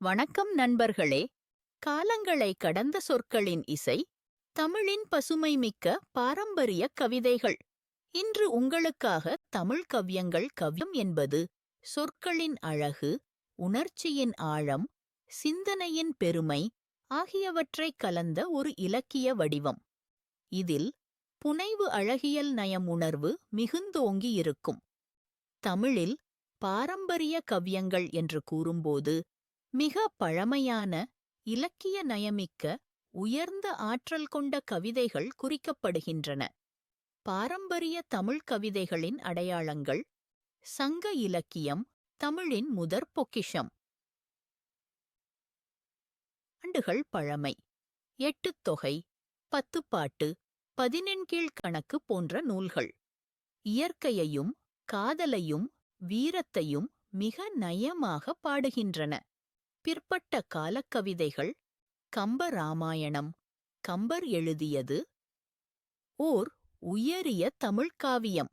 வணக்கம் நண்பர்களே. காலங்களை கடந்த சொற்களின் இசை தமிழின் பசுமை மிக்க பாரம்பரிய கவிதைகள். இன்று உங்களுக்காக தமிழ் கவ்யங்கள் கவ்யம் என்பது சொற்களின் அழகு உணர்ச்சியின் ஆழம் சிந்தனையின் பெருமை ஆகியவற்றைக் கலந்த ஒரு இலக்கிய வடிவம். இதில் புனைவு அழகியல் நயம் உணர்வு மிகுந்தோங்கி இருக்கும் தமிழில் பாரம்பரிய கவ்யங்கள் என்று கூறும்போது மிக பழமையான இலக்கிய நயமிக்க உயர்ந்த ஆற்றல் கொண்ட கவிதைகள் குறிக்கப்படுகின்றன. பாரம்பரிய தமிழ் கவிதைகளின் அடையாளங்கள் சங்க இலக்கியம் தமிழின் முதற் பொக்கிஷம். ஆண்டுகள் பழமை எட்டுத் தொகை பத்துப்பாட்டு பதினெண்கீழ் கணக்கு போன்ற நூல்கள். இயற்கையையும் காதலையும் வீரத்தையும் மிக நயமாக பாடுகின்றன. பிற்பட்ட காலக்கவிதைகள் கம்ப ராமாயணம் கம்பர் எழுதியது ஓர் உயரிய தமிழ்க் காவியம்.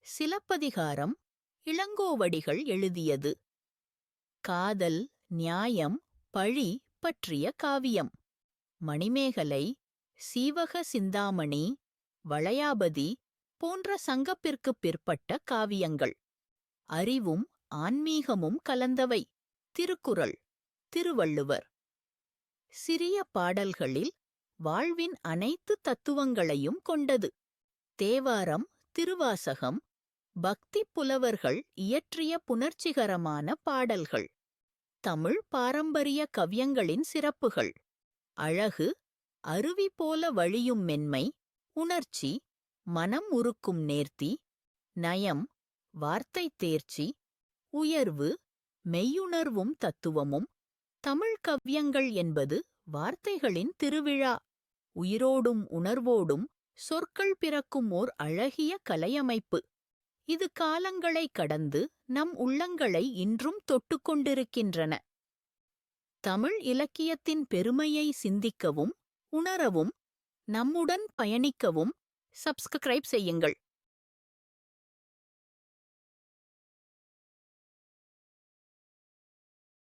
சிலப்பதிகாரம் இளங்கோவடிகள் எழுதியது. காதல் நியாயம் பழி பற்றிய காவியம். மணிமேகலை சீவக சிந்தாமணி வளையாபதி போன்ற சங்கப்பிற்குப் பிற்பட்ட காவியங்கள். அறிவும் ஆன்மீகமும் கலந்தவை. திருக்குறள். திருவள்ளுவர். சிறிய பாடல்களில் வாழ்வின் அனைத்து தத்துவங்களையும் கொண்டது. தேவாரம் திருவாசகம் பக்தி புலவர்கள் இயற்றிய புணர்ச்சிகரமான பாடல்கள். தமிழ் பாரம்பரிய கவ்யங்களின் சிறப்புகள். அழகு அருவி போல வழியும் மென்மை உணர்ச்சி மனம் உருக்கும் நேர்த்தி நயம் வார்த்தை தேர்ச்சி உயர்வு மெய்யுணர்வும் தத்துவமும் தமிழ் கவ்யங்கள் என்பது வார்த்தைகளின் திருவிழா. உயிரோடும் உணர்வோடும் சொற்கள் பிறக்கும் ஓர் அழகிய கலையமைப்பு. இது காலங்களை கடந்து நம் உள்ளங்களை இன்றும் தொட்டுக்கொண்டிருக்கின்றன தமிழ் இலக்கியத்தின் பெருமையை சிந்திக்கவும் உணரவும் நம்முடன் பயணிக்கவும் சப்ஸ்கிரைப் செய்யுங்கள்.